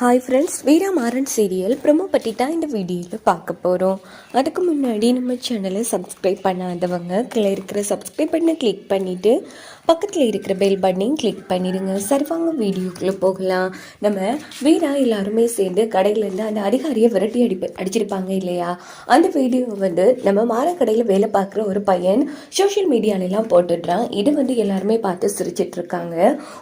Hi friends Veera Maran serial promo பற்றி தான் இந்த வீடியோவில் பார்க்க போகிறோம் அதுக்கு முன்னாடி நம்ம சேனலை சப்ஸ்கிரைப் பண்ணாதவங்க கீழே இருக்கிற சப்ஸ்கிரைப் பண்ண கிளிக் பண்ணிவிட்டு பக்கத்தில் இருக்கிற பெல் பட்டனையும் கிளிக் பண்ணிடுங்க. சரிவாங்க வீடியோக்குள்ளே போகலாம். நம்ம வீரா எல்லாருமே சேர்ந்து கடையிலேருந்து அந்த அதிகாரியை விரட்டி அடிப்பு அடிச்சிருப்பாங்க இல்லையா? அந்த வீடியோ வந்து நம்ம மாரக்கடையில் வேலை பார்க்குற ஒரு பையன் சோஷியல் மீடியாலெலாம் போட்டுடுறான். இது வந்து எல்லாருமே பார்த்து சிரிச்சிட்ருக்காங்க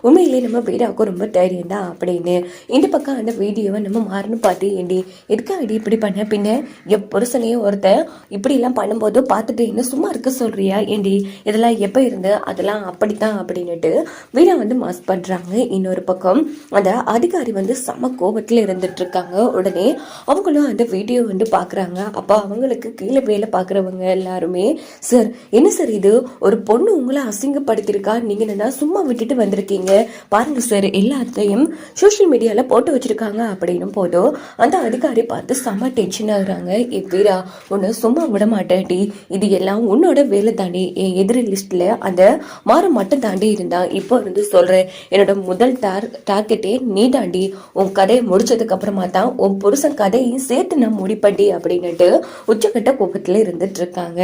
உண்மையிலேயே நம்ம வீராவுக்கு ரொம்ப தைரியம் தான் அப்படின்னு. இந்த பக்கம் இந்த வீடியோவை நம்ம மாறணும் பார்த்து ஏண்டி? எதுக்காக இப்படி பண்ண? பின்ன என் புருஷனையும் ஒருத்தன் இப்படிலாம் பண்ணும்போது பார்த்துட்டு என்ன சும்மா இருக்க சொல்கிறியா ஏண்டி? இதெல்லாம் எப்போ இருந்து? அதெல்லாம் அப்படித்தான் அப்படின்னுட்டு வீடை வந்து மாஸ் பண்ணுறாங்க இன்னொரு பக்கம். அந்த அதிகாரி வந்து செம கோபத்தில் இருந்துட்டுருக்காங்க. உடனே அவங்களும் அந்த வீடியோ வந்து பார்க்குறாங்க அப்போ அவங்களுக்கு கீழே வேலை பார்க்குறவங்க எல்லாருமே சார் என்ன சார் இது? ஒரு பொண்ணு உங்களை அசிங்கப்படுத்தியிருக்கா? நீங்கள் என்ன சும்மா விட்டுட்டு வந்திருக்கீங்க? பாருங்க சார் எல்லாத்தையும் சோஷியல் மீடியாவில் போட்டு இருக்காங்க அப்படின்னும் போதும் அந்த அதிகாரி பார்த்து செம்ம டென்ஷன் ஆகுறாங்க ஏ வீரா உன்னை சும்மா விட மாட்டேன்டி. இது எல்லாம் உன்னோட வேலை தாண்டி என் எதிரி லிஸ்ட்டில் அந்த மாற மட்டும் தாண்டி இருந்தா இப்போ இருந்து சொல்கிறேன் என்னோட முதல் டார் டார்கெட்டே நீ தாண்டி. உன் கதையை முடிச்சதுக்கு அப்புறமா தான் உன் புருஷன் கதையும் சேர்த்து நான் முடிப்பட்டி அப்படின்னுட்டு உச்சக்கட்ட கோபத்தில் இருந்துட்டு இருக்காங்க.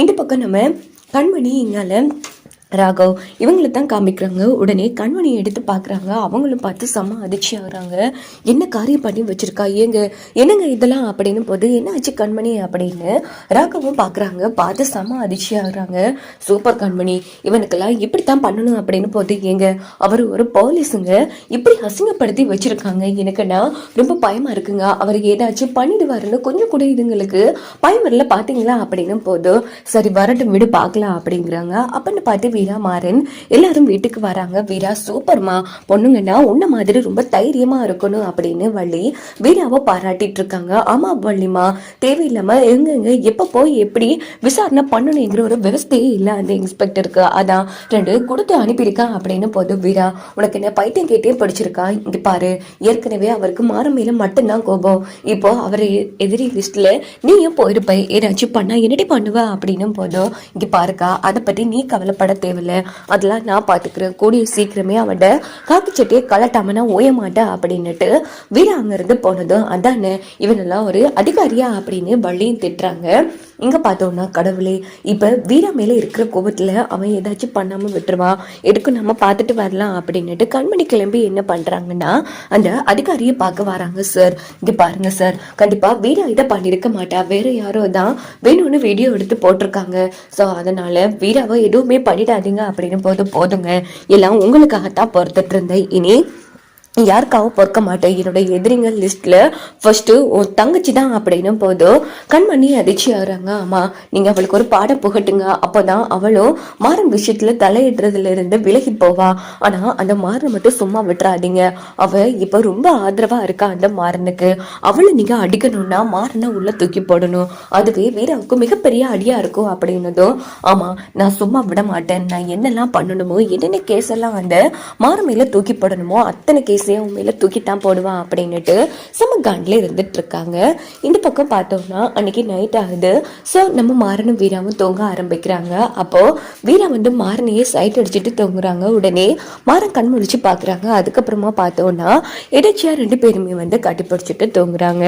இந்த பக்கம் நம்ம கண்மணி என்னால் ராகவ் இவங்களை தான் காமிக்கிறாங்க. உடனே கண்மணியை எடுத்து பார்க்குறாங்க. அவங்களும் பார்த்து செம்ம அதிர்ச்சி ஆகுறாங்க. என்ன காரியம் பண்ணி வச்சுருக்கா? ஏங்க என்னங்க இதெல்லாம் அப்படின்னு போது என்ன ஆச்சு கண்மணி அப்படின்னு ராகவும் பார்க்குறாங்க. பார்த்து செம்ம அதிர்ச்சி ஆகுறாங்க. சூப்பர் கண்மணி இவனுக்கெல்லாம் இப்படி தான் பண்ணணும் அப்படின்னு போது ஏங்க அவர் ஒரு போலீஸுங்க. இப்படி அசிங்கப்படுத்தி வச்சிருக்காங்க. எனக்குன்னா ரொம்ப பயமாக இருக்குங்க. அவர் ஏதாச்சும் பண்ணிடுவாருன்னு கொஞ்சம் கூட இதுங்களுக்கு பயம் வரல பார்த்தீங்களா அப்படின்னு போதும் சரி வரட்டும் விடு பார்க்கலாம் அப்படிங்கிறாங்க. அப்படின்னு பார்த்து வீரா மாறன். எல்லாரும் வீட்டுக்கு வராங்க. வீரா சூப்பர்மா. பொண்ணுங்கன்னா உன்ன மாதிரி ரொம்ப தைரியமா இருக்கணும் அப்படின்னு வள்ளி வீராவை பாராட்டிட்டு இருக்காங்க. ஆமா வள்ளிமா தேவையில்லாம எங்கெங்க எப்ப போய் எப்படி விசாரணை பண்ணணுங்கிற ஒரு விவஸ்தையே இல்லை அந்த இன்ஸ்பெக்டருக்கு அதான் ரெண்டு கொடுத்து அனுப்பியிருக்கான் அப்படின்னு போது வீரா உனக்கு என்ன பைத்தியம் கேட்டே படிச்சிருக்கா? இங்க பாரு ஏற்கனவே அவருக்கு மாற மேல மட்டும்தான் கோபம். இப்போ அவர் எதிரி லிஸ்ட்ல நீயும் போயிருப்ப. ஏதாச்சும் பண்ணா என்னடி பண்ணுவ அப்படின்னும் போதும் இங்க பாருக்கா அதை பத்தி நீ கவலைப்பட தேவையில்லை. அதெல்லாம் நான் பார்த்துக்கிறேன் கூடிய சீக்கிரமே அவன்கிட்ட காக்கி சட்டியை கலட்டாமனா ஓய மாட்டேன் அப்படின்னுட்டு வீரா அங்கேருந்து போனதும் அதானே இவனெல்லாம் ஒரு அதிகாரியா அப்படின்னு வள்ளியும் திட்டுறாங்க. இங்க பார்த்தோம்னா கடவுளே இப்போ வீரா மேலே இருக்கிற கோபத்தில் அவன் ஏதாச்சும் பண்ணாமல் விட்டுருவான். எதுக்கும் நம்ம பார்த்துட்டு வரலாம் அப்படின்னுட்டு கண்மணி கிளம்பி என்ன பண்றாங்கன்னா அந்த அதிகாரியை பார்க்க வராங்க சார். இது பாருங்க சார் கண்டிப்பா வீரா இதை பண்ணியிருக்க மாட்டா. வேற யாரோ தான் வேணும்னு வீடியோ எடுத்து போட்டிருக்காங்க. ஸோ அதனால வீராவை எதுவுமே பண்ணிடாதீங்க அப்படின்னு போது போதுங்க. எல்லாம் உங்களுக்காகத்தான் பொறுத்துட்டு இருந்தேன். இனி யாருக்காகவும் பொறுக்க மாட்டேன். என்னோட எதிரிங்கள் லிஸ்ட்ல ஃபர்ஸ்ட் உன் தங்கச்சி தான் அப்படின்னும் போதும் கண்மணி அதிர்ச்சி ஆகிறாங்க. ஆமா நீங்க அவளுக்கு ஒரு பாடம் புகட்டுங்க. அப்போதான் அவளும் மாறன் விஷயத்துல தலையிடுறதுல இருந்து விலகி போவா. ஆனா அந்த மாறன் மட்டும் சும்மா விட்டுறாதீங்க. அவ இப்ப ரொம்ப ஆதரவா இருக்கா அந்த மாறனுக்கு. அவளை நீங்க அடிக்கணும்னா மாறனை உள்ள தூக்கி போடணும். அதுவே வீராவுக்கு மிகப்பெரிய அடியா இருக்கும் அப்படின்னதும் ஆமா நான் சும்மா விட மாட்டேன். நான் என்னெல்லாம் பண்ணணுமோ என்னென்ன கேஸ் எல்லாம் அந்த மாறு மேல தூக்கி போடணுமோ அத்தனை கேஸ் ஈஸியாக உன் மேல தூக்கித்தான் போடுவான் அப்படின்னுட்டு செம்ம கண்டில் இருந்துட்டு இருக்காங்க இந்த பக்கம் பார்த்தோம்னா அன்னைக்கு நைட் ஆகுது. ஸோ நம்ம மாறனும் வீராவும் தூங்க ஆரம்பிக்கிறாங்க. அப்போது வீரா வந்து மாறனையே சைட் அடிச்சுட்டு தூங்குறாங்க. உடனே மாறன் கண் முடிச்சு பார்க்குறாங்க அதுக்கப்புறமா பார்த்தோம்னா இடைச்சியா ரெண்டு பேருமே வந்து கட்டிப்பிடிச்சிட்டு தூங்குறாங்க.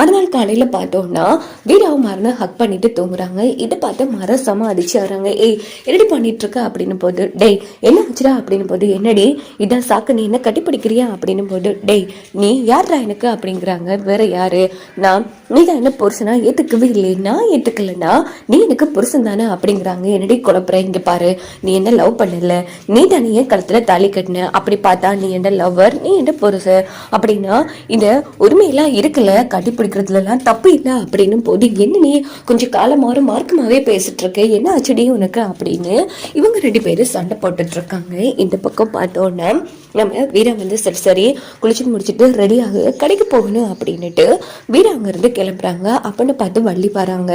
மறுநாள் காலையில் பார்த்தோம்னா வீராவும் மாறனும் ஹக் பண்ணிட்டு தூங்குறாங்க. இதை பார்த்து மரம் செம அடிச்சு வராங்க ஏய் என்னடி பண்ணிட்டு இருக்க அப்படின்னு போது டேய் என்ன ஆச்சுடா? அப்படின்னு போது என்னடி இதான் சாக்கு நீ என்ன கட்டிப்பிடிக்கிறியா அப்படின்னும் போது டேய் நீ யார்டா எனக்கு? அப்படிங்கிறாங்க. வேற யாரு? நான் நீ தான் என்ன புருஷனா? ஏத்துக்கவே இல்லை நான் ஏற்றுக்கலைன்னா நீ எனக்கு புருஷன் தானே? அப்படிங்கிறாங்க. என்னடி குழப்புற? இங்கே பாரு. நீ என்ன லவ் பண்ணல? நீ தானே என் கழுத்துல தாலி கட்டின. அப்படி பார்த்தா நீ என்ன லவ்வர் நீ என்ன புருஷன் அப்படின்னா இந்த உரிமையெல்லாம் இருக்கல. கட்டிப்பிடிக்கிறதுலலாம் தப்பு இல்லை. அப்படின்னும் போது என்ன நீ கொஞ்சம் காலமாறு மாறும் பேசிட்டு இருக்க என்ன ஆச்சுடி உனக்கு? அப்படின்னு இவங்க ரெண்டு பேரும் சண்டை போட்டுட்டு இருக்காங்க இந்த பக்கம் பார்த்தோன்னே நம்ம வீரா வந்து சரி சரி குளிச்சுட்டு முடிச்சுட்டு ரெடி ஆகு. கடைக்கு போகணும் அப்படின்னுட்டு வீடு அங்கேருந்து கிளம்புறாங்க. அப்படின்னு பார்த்து வள்ளி வராங்க.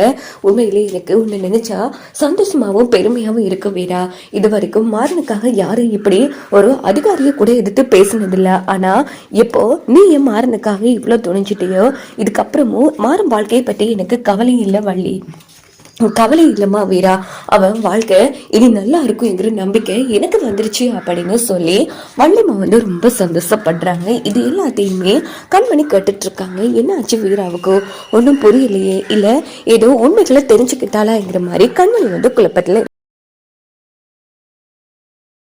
உண்மையிலே எனக்கு ஒன்று நினைச்சா சந்தோஷமாகவும் பெருமையாகவும் இருக்கு வீரா. இது வரைக்கும் மாறனுக்காக யாரும் இப்படி ஒரு அதிகாரியை கூட எதிர்த்து பேசினதில்லை. ஆனால் இப்போ நீ என் மாறனுக்காக இவ்வளோ துணிஞ்சிட்டியோ? இதுக்கப்புறமும் மாறும் வாழ்க்கையை பற்றி எனக்கு கவலை இல்லை வள்ளி. கவலை இல்லம்மா வீரா. அவன் வாழ்க்கை இனி நல்லா இருக்குங்கிற நம்பிக்கை எனக்கு வந்துருச்சு அப்படின்னு சொல்லி வள்ளிமா வந்து ரொம்ப சந்தோஷப்படுறாங்க. இது எல்லாத்தையுமே கண்மணி கேட்டுட்டு இருக்காங்க என்ன ஆச்சு வீராவுக்கு? ஒன்றும் புரியலையே. இல்லை ஏதோ உண்மைகளை தெரிஞ்சுக்கிட்டாலாங்கிற மாதிரி கண்மணி வந்து குழப்பத்தில்